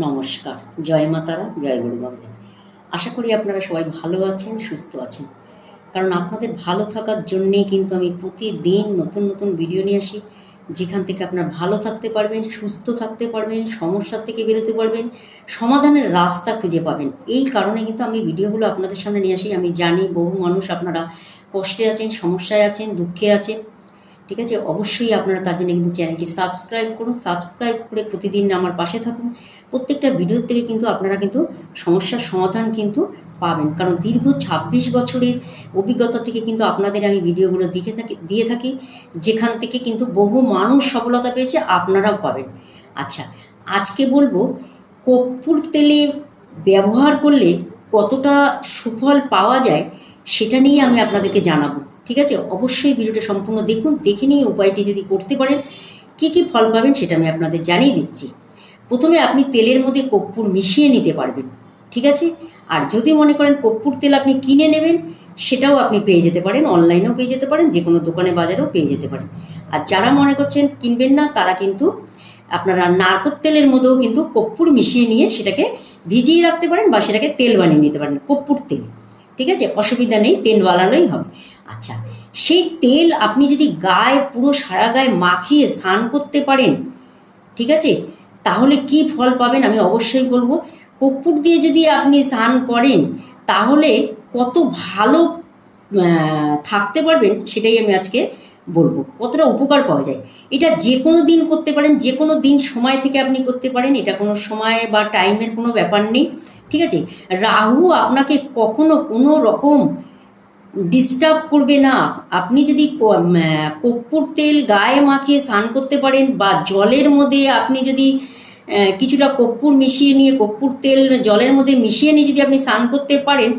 নমস্কার। জয় মাতারা জয় গুরু আশা করি আপনারা সবাই ভালো আছেন, সুস্থ আছেন। কারণ আপনাদের ভালো থাকার জন্যেই কিন্তু আমি প্রতিদিন নতুন নতুন ভিডিও নিয়ে আসি। যেখান থেকে আপনার ভালো থাকতে পারবেন, সুস্থ থাকতে পারবেন, সমস্যার থেকে বেরোতে পারবেন, সমাধানের রাস্তা খুঁজে পাবেন। এই কারণে কিন্তু আমি ভিডিওগুলো আপনাদের সামনে নিয়ে আসি। আমি জানি বহু মানুষ আপনারা কষ্টে আছেন, সমস্যায় আছেন, দুঃখে আছেন। ঠিক আছে? অবশ্যই আপনারা তার জন্য কিন্তু চ্যানেলটি সাবস্ক্রাইব করুন, সাবস্ক্রাইব করে প্রতিদিন আমার পাশে থাকুন। প্রত্যেকটা ভিডিও থেকে কিন্তু আপনারা কিন্তু সমস্যার সমাধান কিন্তু পাবেন। কারণ দীর্ঘ ছাব্বিশ বছরের অভিজ্ঞতা থেকে কিন্তু আপনাদের আমি ভিডিওগুলো দিকে থাকি, দিয়ে থাকি, যেখান থেকে কিন্তু বহু মানুষ সফলতা পেয়েছে, আপনারাও পাবেন। আচ্ছা আজকে বলব, কর্পূর তেলে ব্যবহার করলে কতটা সুফল পাওয়া যায়, সেটা নিয়ে আমি আপনাদেরকে জানাব। ঠিক আছে? অবশ্যই ভিডিওটা সম্পূর্ণ দেখুন, দেখে নিয়ে উপায়টি যদি করতে পারেন, কী কী ফল পাবেন সেটা আমি আপনাদের জানিয়ে দিচ্ছি। প্রথমে আপনি তেলের মধ্যে কর্পূর মিশিয়ে নিতে পারবেন, ঠিক আছে? আর যদি মনে করেন কর্পূর তেল আপনি কিনে নেবেন, সেটাও আপনি পেয়ে যেতে পারেন, অনলাইনেও পেয়ে যেতে পারেন যে কোনো দোকানে বাজারেও পেয়ে যেতে পারেন। আর যারা মনে করছেন কিনবেন না, তারা কিন্তু আপনারা নারকোল তেলের মধ্যেও কিন্তু কর্পূর মিশিয়ে নিয়ে সেটাকে ভিজিয়ে রাখতে পারেন বা সেটাকে তেল বানিয়ে নিতে পারেন, কর্পূর তেল, ঠিক আছে? অসুবিধা নেই তেল বানানোই হবে। আচ্ছা সেই তেল আপনি যদি গায়ে, পুরো সারা গায়ে মাখিয়ে স্নান করতে পারেন, ঠিক আছে? তাহলে কি ফল পাবেন আমি অবশ্যই বলব। কর্পূর দিয়ে যদি আপনি স্নান করেন, তাহলে কত ভালো থাকতে পারবেন সেটাই আমি আজকে বলব। কতটা উপকার পাওয়া যায়। এটা যে কোনো দিন করতে পারেন যে কোনো দিন সময় থেকে আপনি করতে পারেন, এটা কোনো সময় বা টাইমের কোনো ব্যাপার নেই, ঠিক আছে? রাহু আপনাকে কখনো কোনো রকম ডিস্টার্ব করবে না। আপনি যদি কর্পূর তেল গায়ে মাখিয়ে স্নান করতে পারেন বা জলের মধ্যে আপনি যদি কিছুটা কর্পূর মিশিয়ে নিয়ে, কর্পূর তেল জলের মধ্যে মিশিয়ে নিয়ে যদি আপনি স্নান করতে পারেন,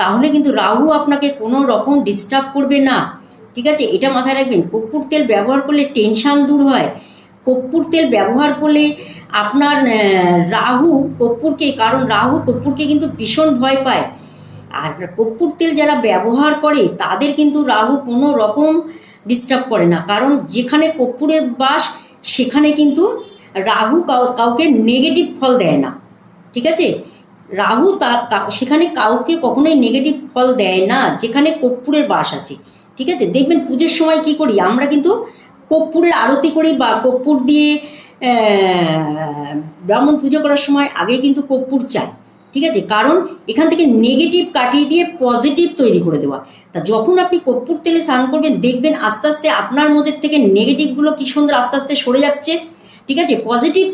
তাহলে কিন্তু রাহু আপনাকে কোনো রকম ডিস্টার্ব করবে না। ঠিক আছে? এটা মাথায় রাখবেন। কর্পূর তেল ব্যবহার করলে টেনশান দূর হয়। কর্পূর তেল ব্যবহার করলে আপনার রাহু কর্পূরকে, কারণ রাহু কর্পূরকে কিন্তু ভীষণ ভয় পায়। আর কর্পূর তেল যারা ব্যবহার করে, তাদের কিন্তু রাহু কোনো রকম ডিস্টার্ব করে না। কারণ যেখানে কর্পূরের বাস, সেখানে কিন্তু রাহু কাউ- কাউকে নেগেটিভ ফল দেয় না। ঠিক আছে? রাহু তা সেখানে কাউকে কখনোই নেগেটিভ ফল দেয় না, যেখানে কর্পূরের বাস আছে। ঠিক আছে? দেখবেন পুজোর সময় কি করি, আমরা কিন্তু কর্পূরের আরতি করি বা কর্পূর দিয়ে ব্রাহ্মণ পুজো করার সময় আগে কিন্তু কর্পূর চাই। ঠিক আছে? কারণ এখান থেকে নেগেটিভ কাটিয়ে দিয়ে পজিটিভ তৈরি করে দেওয়া। তা যখন আপনি কর্পূর তেলে স্নান করবেন, দেখবেন আস্তে আস্তে আপনার মধ্যে থেকে নেগেটিভগুলো কী সুন্দর আস্তে আস্তে সরে যাচ্ছে। ঠিক আছে? পজিটিভ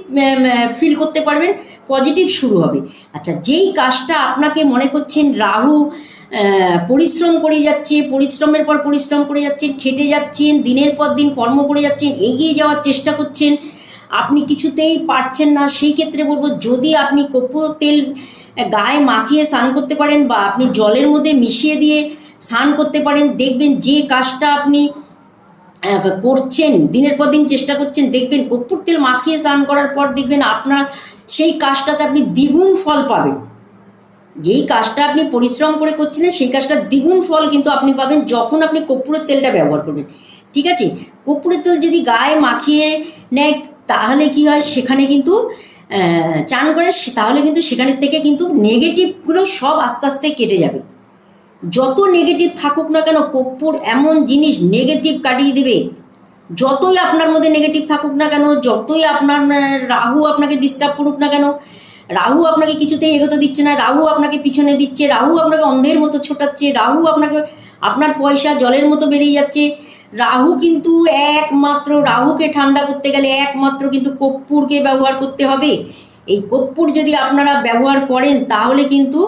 ফিল করতে পারবেন পজিটিভ শুরু হবে। আচ্ছা যেই কাজটা আপনাকে মনে করছেন রাহু পরিশ্রম করে যাচ্ছে, পরিশ্রমের পর পরিশ্রম করে যাচ্ছেন, খেটে যাচ্ছেন, দিনের পর দিন কর্ম করে যাচ্ছেন, এগিয়ে যাওয়ার চেষ্টা করছেন, আপনি কিছুতেই পারছেন না, সেই ক্ষেত্রে বলব, যদি আপনি কর্পূর তেল গায়ে মাখিয়ে স্নান করতে পারেন বা আপনি জলের মধ্যে মিশিয়ে দিয়ে স্নান করতে পারেন, দেখবেন যে কাজটা আপনি করছেন, দিনের পর দিন চেষ্টা করছেন, দেখবেন কর্পূর তেল মাখিয়ে স্নান করার পর দেখবেন আপনার সেই কাজটাতে আপনি দ্বিগুণ ফল পাবেন। যেই কাজটা আপনি পরিশ্রম করে করছিলেন, সেই কাজটা দ্বিগুণ ফল কিন্তু আপনি পাবেন যখন আপনি কর্পূরের তেলটা ব্যবহার করবেন। ঠিক আছে? কর্পূরের তেল যদি গায়ে মাখিয়ে নেয়, তাহলে কি হয়? সেখানে কিন্তু চান করে তাহলে কিন্তু সেখানের থেকে কিন্তু নেগেটিভগুলো সব আস্তে আস্তে কেটে যাবে। যত নেগেটিভ থাকুক না কেন, কর্পূর এমন জিনিস নেগেটিভ কাটিয়ে দেবে। যতই আপনার মধ্যে নেগেটিভ থাকুক না কেন, যতই আপনার রাহু আপনাকে ডিস্টার্ব করুক না কেন, রাহু আপনাকে কিছুতেই এগোতে দিচ্ছে না, রাহু আপনাকে পিছনে দিচ্ছে, রাহু আপনাকে অন্ধের মতো ছোটাচ্ছে, রাহু আপনাকে, আপনার পয়সা জলের মতো বেরিয়ে যাচ্ছে রাহু কিন্তু একমাত্র, রাহুকে ঠান্ডা করতে গেলে একমাত্র কিন্তু কর্পূরকে ব্যবহার করতে হবে। এই কর্পূর যদি আপনারা ব্যবহার করেন, তাহলে কিন্তু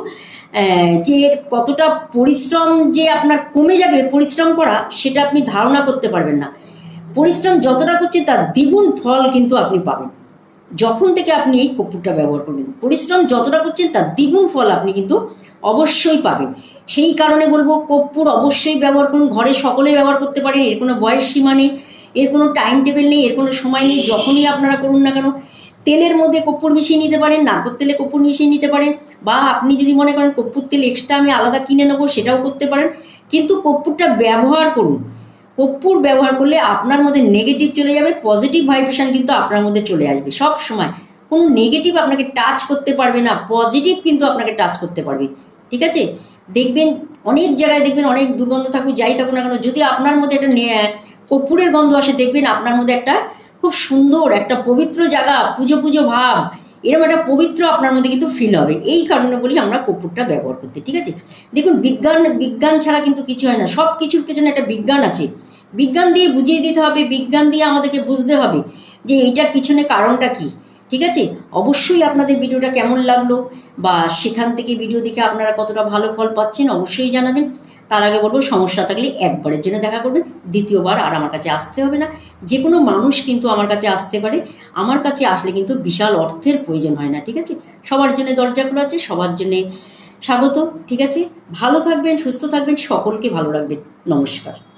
যে কতটা পরিশ্রম যে আপনার কমে যাবে, পরিশ্রম করা, সেটা আপনি ধারণা করতে পারবেন না। পরিশ্রম যতটা করছে তার দ্বিগুণ ফল কিন্তু আপনি পাবেন। যখন থেকে আপনি এই কর্পূরটা ব্যবহার করবেন। পরিশ্রম যতটা করছেন, তার দ্বিগুণ ফল আপনি কিন্তু অবশ্যই পাবেন। সেই কারণে বলব কর্পূর অবশ্যই ব্যবহার করুন। ঘরে সকলে ব্যবহার করতে পারেন, এর কোনো বয়স সীমা নেই, এর কোনো টাইম টেবিল নেই, এর কোনো সময় নেই, যখনই আপনারা করুন না কেন, তেলের মধ্যে কর্পূর মিশিয়ে নিতে পারেন, নারকোল তেলে কর্পূর মিশিয়ে নিতে পারেন, বা আপনি যদি মনে করেন কর্পূর তেল এক্সট্রা আমি আলাদা কিনে নেব, সেটাও করতে পারেন, কিন্তু কর্পূরটা ব্যবহার করুন। কর্পূর ব্যবহার করলে আপনার মধ্যে নেগেটিভ চলে যাবে পজিটিভ ভাইব্রেশন কিন্তু আপনার মধ্যে চলে আসবে সব সময়। কোনো নেগেটিভ আপনাকে টাচ করতে পারবে না পজিটিভ কিন্তু আপনাকে টাচ করতে পারবে। ঠিক আছে? দেখবেন, অনেক জায়গায় দেখবেন অনেক দুর্গন্ধ থাকুক, যাই থাকুক না কেন, যদি আপনার মধ্যে একটা কর্পূরের গন্ধ আসে, দেখবেন আপনার মধ্যে একটা খুব সুন্দর, একটা পবিত্র জায়গা, পুজো পুজো ভাব এরকম একটা পবিত্র আপনার মধ্যে কিন্তু ফিল হবে। এই কারণে বলি আমরা কর্পূরটা ব্যবহার করতে, ঠিক আছে? দেখুন, বিজ্ঞান বিজ্ঞান ছাড়া কিন্তু কিছু হয় না। সব কিছুর পেছনে একটা বিজ্ঞান আছে। বিজ্ঞান দিয়ে বুঝিয়ে দিতে হবে, বিজ্ঞান দিয়ে আমাদেরকে বুঝতে হবে যে এইটার পিছনে কারণটা কি। ঠিক আছে? অবশ্যই আপনাদের ভিডিওটা কেমন লাগল বা সেখান থেকে ভিডিও দেখে আপনারা কতটা ভালো ফল পাচ্ছেন অবশ্যই জানাবেন। তার আগে বলব, সমস্যা থাকলে একবারের জন্য দেখা করবেন, দ্বিতীয়বার আর আমার কাছে আসতে হবে না। যে কোনো মানুষ কিন্তু আমার কাছে আসতে পারে। আমার কাছে আসলে কিন্তু বিশাল অর্থের প্রয়োজন হয় না, ঠিক আছে? সবার জন্য দরজা খোলা আছে, সবার জন্যে স্বাগত, ঠিক আছে? ভালো থাকবেন, সুস্থ থাকবেন, সকলকে ভালো রাখবেন। নমস্কার।